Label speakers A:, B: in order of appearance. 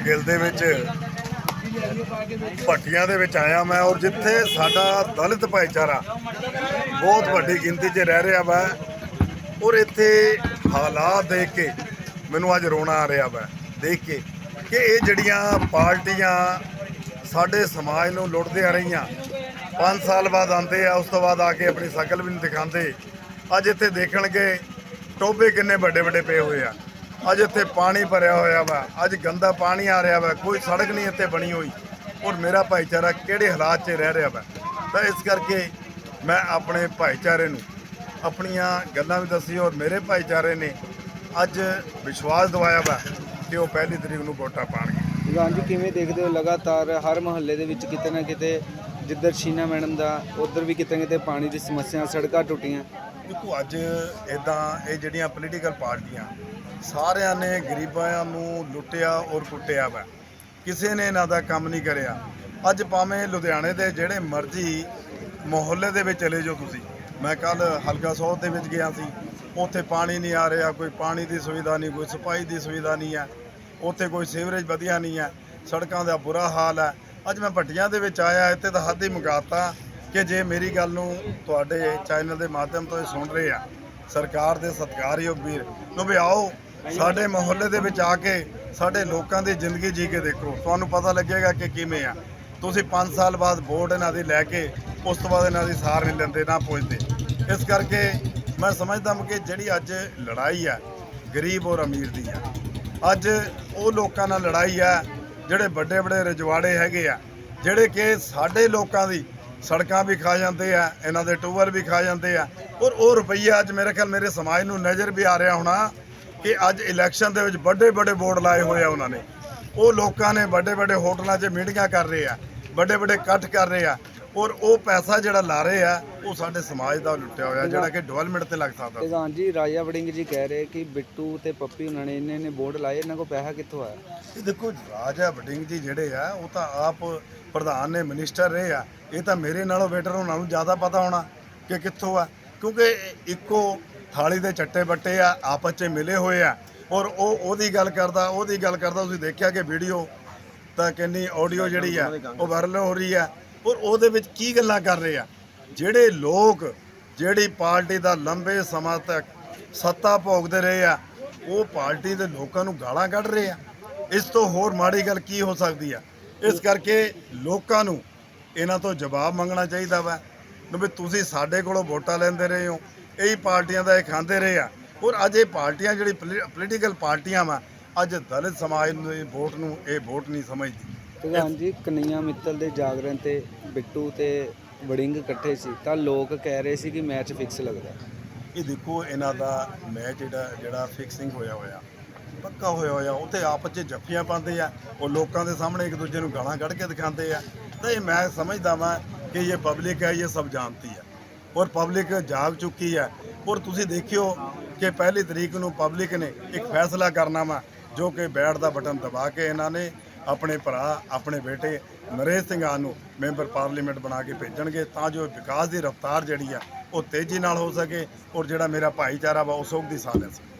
A: ਗਿੱਲ ਦੇ ਵਿੱਚ ਭੱਟੀਆਂ ਦੇ ਵਿੱਚ ਆਇਆ ਮੈਂ ਔਰ ਜਿੱਥੇ ਸਾਡਾ ਦਲਿਤ ਭਾਈਚਾਰਾ ਬਹੁਤ ਵੱਡੀ ਗਿਣਤੀ 'ਚ ਰਹਿ ਰਿਹਾ ਵਾ ਔਰ ਇੱਥੇ ਹਾਲਾਤ ਦੇਖ ਕੇ ਮੈਨੂੰ ਅੱਜ ਰੋਣਾ ਆ ਰਿਹਾ ਵਾ, ਦੇਖ ਕੇ ਕਿ ਇਹ ਜਿਹੜੀਆਂ ਪਾਰਟੀਆਂ ਸਾਡੇ ਸਮਾਜ ਨੂੰ ਲੁੱਟਦੇ ਆ ਰਹੀਆਂ 5 ਸਾਲ ਬਾਅਦ ਆਉਂਦੇ ਆ, ਉਸ ਤੋਂ ਬਾਅਦ ਆ ਕੇ ਆਪਣੀ ਸ਼ਕਲ ਵੀ ਨਹੀਂ ਦਿਖਾਉਂਦੇ, ਅੱਜ ਇੱਥੇ ਦੇਖਣਗੇ ਟੋਬੇ ਕਿੰਨੇ ਵੱਡੇ ਵੱਡੇ ਪਏ ਹੋਏ ਆ। ਅੱਜ ਇੱਥੇ ਪਾਣੀ ਭਰਿਆ ਹੋਇਆ ਵਾ। ਅੱਜ ਗੰਦਾ ਪਾਣੀ ਆ ਰਿਹਾ ਵਾ। ਕੋਈ ਸੜਕ ਨਹੀਂ ਇੱਥੇ ਬਣੀ ਹੋਈ। ਔਰ ਮੇਰਾ ਭਾਈਚਾਰਾ ਕਿਹੜੇ ਹਾਲਾਤ 'ਚ ਰਹਿ ਰਿਹਾ ਵਾ। ਤਾਂ ਇਸ ਕਰਕੇ ਮੈਂ ਆਪਣੇ ਭਾਈਚਾਰੇ ਨੂੰ ਆਪਣੀਆਂ ਗੱਲਾਂ ਵੀ ਦੱਸੀ ਔਰ ਮੇਰੇ ਭਾਈਚਾਰੇ ਨੇ ਅੱਜ ਵਿਸ਼ਵਾਸ ਦਿਵਾਇਆ ਵਾ ਕਿ ਉਹ ਪਹਿਲੀ ਤਰੀਕ ਨੂੰ ਵੋਟਾਂ ਪਾਣਗੇ।
B: ਪ੍ਰਧਾਨ ਜੀ ਕਿਵੇਂ ਦੇਖਦੇ ਹੋ? ਲਗਾਤਾਰ ਹਰ ਮਹੱਲੇ ਦੇ ਵਿੱਚ ਕਿਤੇ ਨਾ ਕਿਤੇ ਜਿੱਧਰ ਸ਼ੀਨਾ ਮੈਡਮ ਦਾ ਉਧਰ ਵੀ ਕਿਤੇ ਨਾ ਕਿਤੇ ਪਾਣੀ ਦੀ ਸਮੱਸਿਆ ਸੜਕਾਂ ਟੁੱਟੀਆਂ।
A: ਦੇਖੋ ਅੱਜ ਇਦਾਂ ਇਹ ਜਿਹੜੀਆਂ ਪੋਲੀਟੀਕਲ ਪਾਰਟੀਆਂ ਸਾਰਿਆਂ ਨੇ ਗਰੀਬਾਂ ਨੂੰ ਲੁੱਟਿਆ ਔਰ ਕੁੱਟਿਆ ਵਾ। ਕਿਸੇ ਨੇ ਇਹਨਾਂ ਦਾ ਕੰਮ ਨਹੀਂ ਕਰਿਆ। ਅੱਜ ਭਾਵੇਂ ਲੁਧਿਆਣੇ ਦੇ ਜਿਹੜੇ ਮਰਜ਼ੀ ਮੁਹੱਲੇ ਦੇ ਵਿੱਚ ਚਲੇ ਜਾਓ ਤੁਸੀਂ। ਮੈਂ ਕੱਲ ਹਲਕਾ ਸੌਧ ਦੇ ਵਿੱਚ ਗਿਆ ਸੀ। ਉੱਥੇ ਪਾਣੀ ਨਹੀਂ ਆ ਰਿਹਾ, ਕੋਈ ਪਾਣੀ ਦੀ ਸੁਵਿਧਾ ਨਹੀਂ, ਕੋਈ ਸਫ਼ਾਈ ਦੀ ਸੁਵਿਧਾ ਨਹੀਂ ਹੈ। ਉੱਥੇ ਕੋਈ ਸੀਵਰੇਜ ਵਧੀਆ ਨਹੀਂ ਹੈ। ਸੜਕਾਂ ਦਾ ਬੁਰਾ ਹਾਲ ਹੈ। ਅੱਜ ਮੈਂ ਭੱਟੀਆਂ ਦੇ ਵਿੱਚ ਆਇਆ, ਇੱਥੇ ਤਾਂ ਹੱਦ ਹੀ ਮੁਕਾਤਾ ਕਿ ਜੇ ਮੇਰੀ ਗੱਲ ਨੂੰ ਤੁਹਾਡੇ ਚੈਨਲ ਦੇ ਮਾਧਿਅਮ ਤੋਂ ਇਹ ਸੁਣ ਰਹੇ ਆ। ਸਰਕਾਰ ਦੇ ਸਤਿਕਾਰਯੋਗ ਵੀਰ। ਨੂੰ ਵੀ ਆਓ। ਸਾਡੇ ਮੁਹੱਲੇ ਦੇ ਵਿੱਚ ਆ ਕੇ ਸਾਡੇ ਲੋਕਾਂ ਦੀ ਜ਼ਿੰਦਗੀ ਜੀ ਕੇ ਦੇਖੋ। ਤੁਹਾਨੂੰ ਪਤਾ ਲੱਗੇਗਾ ਕਿ ਕਿਵੇਂ ਆ। ਤੁਸੀਂ 5 ਸਾਲ ਬਾਅਦ ਵੋਟ ਇਹਨਾਂ ਦੀ ਲੈ ਕੇ, ਉਸ ਤੋਂ ਬਾਅਦ ਇਹਨਾਂ ਦੀ ਸਾਰ ਨਹੀਂ ਲੈਂਦੇ, ਨਾ ਪੁੱਛਦੇ। ਇਸ ਕਰਕੇ ਮੈਂ ਸਮਝਦਾ ਹਾਂ ਕਿ ਜਿਹੜੀ ਅੱਜ ਲੜਾਈ ਆ, ਗਰੀਬ ਔਰ ਅਮੀਰ ਦੀ ਆ। ਅੱਜ ਉਹ ਲੋਕਾਂ ਨਾਲ ਲੜਾਈ ਆ, ਜਿਹੜੇ ਵੱਡੇ ਵੱਡੇ ਰਜਵਾੜੇ ਹੈਗੇ ਆ, ਜਿਹੜੇ ਕਿ ਸਾਡੇ ਲੋਕਾਂ ਦੀ ਸੜਕਾਂ ਵੀ ਖਾ ਜਾਂਦੇ ਆ, ਇਹਨਾਂ ਦੇ ਟੂਵਰ ਵੀ ਖਾ ਜਾਂਦੇ ਆ। ਔਰ ਉਹ ਰੁਪਈਆ ਅੱਜ ਮੇਰੇ ਖਿਆਲ ਮੇਰੇ ਸਮਾਜ ਨੂੰ ਨਜ਼ਰ ਵੀ ਆ ਰਿਹਾ ਹੋਣਾ। ਕਿ ਅੱਜ ਇਲੈਕਸ਼ਨ ਦੇ ਵਿੱਚ ਵੱਡੇ ਵੱਡੇ ਬੋਰਡ ਲਾਏ ਹੋਏ ਆ ਉਹਨਾਂ ਨੇ। ਉਹ ਲੋਕਾਂ ਨੇ ਵੱਡੇ ਵੱਡੇ ਹੋਟਲਾਂ 'ਚ ਮੀਟਿੰਗਾਂ ਕਰ ਰਹੇ ਆ ਵੱਡੇ ਵੱਡੇ ਇਕੱਠ ਕਰ ਰਹੇ ਆ ਔਰ ਉਹ ਪੈਸਾ ਜਿਹੜਾ ਲਾ ਰਹੇ ਆ ਉਹ ਸਾਡੇ ਸਮਾਜ ਦਾ ਲੁੱਟਿਆ ਹੋਇਆ ਜਿਹੜਾ ਕਿ ਡਿਵੈਲਪਮੈਂਟ ਤੇ ਲੱਗ ਸਕਦਾ।
B: ਪ੍ਰਧਾਨ ਜੀ ਰਾਜਾ ਵੜਿੰਗ ਜੀ ਕਹਿ ਰਹੇ ਕਿ ਬਿੱਟੂ ਤੇ ਪੱਪੀ ਉਹਨਾਂ ਨੇ ਇੰਨੇ ਨੇ ਬੋਰਡ ਲਾਏ ਇਹਨਾਂ ਕੋਲ ਪੈਸਾ ਕਿੱਥੋਂ ਆਇਆ?
A: ਇਹ ਦੇਖੋ ਰਾਜਾ ਵਡਿੰਗ ਜੀ ਜਿਹੜੇ ਆ ਉਹ ਤਾਂ ਆਪ ਪ੍ਰਧਾਨ ਨੇ ਮਿਨਿਸਟਰ ਰਹੇ ਆ। ਇਹ ਤਾਂ ਮੇਰੇ ਨਾਲੋਂ ਬੈਟਰ ਉਹਨਾਂ ਨੂੰ ਜ਼ਿਆਦਾ ਪਤਾ ਹੋਣਾ ਕਿ ਕਿੱਥੋਂ ਆ। ਕਿਉਂਕਿ ਇੱਕੋ ਥਾਲੀ ਦੇ ਚੱਟੇ ਬੱਟੇ ਆ, ਆਪਸ 'ਚ ਮਿਲੇ ਹੋਏ ਆ। ਔਰ ਉਹ ਉਹਦੀ ਗੱਲ ਕਰਦਾ, ਉਹਦੀ ਗੱਲ ਕਰਦਾ, ਤੁਸੀਂ ਦੇਖਿਆ ਕਿ ਵੀਡੀਓ ਤਾਂ ਕਿੰਨੀ ਆਡੀਓ ਜਿਹੜੀ ਆ, ਉਹ ਵਾਇਰਲ ਹੋ ਰਹੀ ਆ। ਔਰ ਉਹਦੇ ਵਿੱਚ ਕੀ ਗੱਲਾਂ ਕਰ ਰਹੇ ਆ? ਜਿਹੜੇ ਲੋਕ, ਜਿਹੜੀ ਪਾਰਟੀ ਦਾ ਲੰਬੇ ਸਮਾਂ ਤੱਕ ਸੱਤਾ ਭੋਗਦੇ ਰਹੇ ਆ, ਉਹ ਪਾਰਟੀ ਦੇ ਲੋਕਾਂ ਨੂੰ ਗਾਲਾਂ ਕੱਢ ਰਹੇ ਆ। ਇਸ ਤੋਂ ਹੋਰ ਮਾੜੀ ਗੱਲ ਕੀ ਹੋ ਸਕਦੀ ਆ? ਇਸ ਕਰਕੇ ਲੋਕਾਂ ਨੂੰ ਇਹਨਾਂ ਤੋਂ ਜਵਾਬ ਮੰਗਣਾ ਚਾਹੀਦਾ ਵਾ। ਵੀ ਤੁਸੀਂ ਸਾਡੇ ਕੋਲੋਂ ਵੋਟਾਂ ਲੈਂਦੇ ਰਹੇ ਹੋ ਇਹੀ ਪਾਰਟੀਆਂ ਦਾ ਇਹ ਖਾਂਦੇ ਰਹੇ ਆ। ਔਰ ਅੱਜ ਇਹ ਪਾਰਟੀਆਂ ਜਿਹੜੀ ਪੋਲੀਟੀਕਲ ਪਾਰਟੀਆਂ ਵਾ ਅੱਜ ਦਲਿਤ ਸਮਾਜ ਨੂੰ ਇਹ ਵੋਟ ਨੂੰ ਇਹ ਵੋਟ ਨਹੀਂ ਸਮਝਦੀ।
B: ਪ੍ਰਧਾਨ ਜੀ ਕਨਈਆ ਮਿੱਤਲ ਦੇ ਜਾਗਰਣ ਤੇ ਬਿੱਟੂ ਤੇ ਵੜਿੰਗ ਇਕੱਠੇ ਸੀ ਤਾਂ ਲੋਕ ਕਹਿ ਰਹੇ ਸੀ ਕਿ ਮੈਚ ਫਿਕਸ ਲੱਗਦਾ।
A: ਇਹ ਦੇਖੋ ਇਹਨਾਂ ਦਾ ਮੈਚ ਜਿਹੜਾ ਜਿਹੜਾ ਫਿਕਸਿੰਗ ਹੋਇਆ ਹੋਇਆ ਪੱਕਾ ਹੋਇਆ ਹੋਇਆ ਉੱਥੇ ਆਪਸ 'ਚ ਜੱਫੀਆਂ ਪਾਉਂਦੇ ਆ ਉਹ ਲੋਕਾਂ ਦੇ ਸਾਹਮਣੇ ਇੱਕ ਦੂਜੇ ਨੂੰ ਗਾਲਾਂ ਕੱਢ ਕੇ ਦਿਖਾਉਂਦੇ ਆ। ਤਾਂ ਇਹ ਮੈਂ ਸਮਝਦਾ ਵਾਂ ਕਿ ਇਹ ਪਬਲਿਕ ਹੈ ਇਹ ਸਭ ਜਾਣਦੀ ਹੈ ਔਰ ਪਬਲਿਕ ਜਾਗ ਚੁੱਕੀ ਹੈ। ਔਰ ਤੁਸੀਂ ਦੇਖਿਓ ਕਿ ਪਹਿਲੀ ਤਰੀਕ ਨੂੰ ਪਬਲਿਕ ਨੇ ਇੱਕ ਫੈਸਲਾ ਕਰਨਾ ਵਾ, ਜੋ ਕਿ ਬੈਟ ਦਾ ਬਟਨ ਦਬਾ ਕੇ ਇਹਨਾਂ ਨੇ ਆਪਣੇ ਭਰਾ, ਆਪਣੇ ਬੇਟੇ ਨਰੇਸ਼ ਸਿੰਘਾਂ ਨੂੰ ਮੈਂਬਰ ਪਾਰਲੀਮੈਂਟ ਬਣਾ ਕੇ ਭੇਜਣਗੇ ਤਾਂ ਜੋ ਵਿਕਾਸ ਦੀ ਰਫ਼ਤਾਰ ਜਿਹੜੀ ਆ, ਉਹ ਤੇਜ਼ੀ ਨਾਲ ਹੋ ਸਕੇ ਔਰ ਜਿਹੜਾ ਮੇਰਾ ਭਾਈਚਾਰਾ ਵਾ, ਉਹ ਸੁੱਖ ਦੀ ਸਾਹ ਲੈ ਸਕੇ।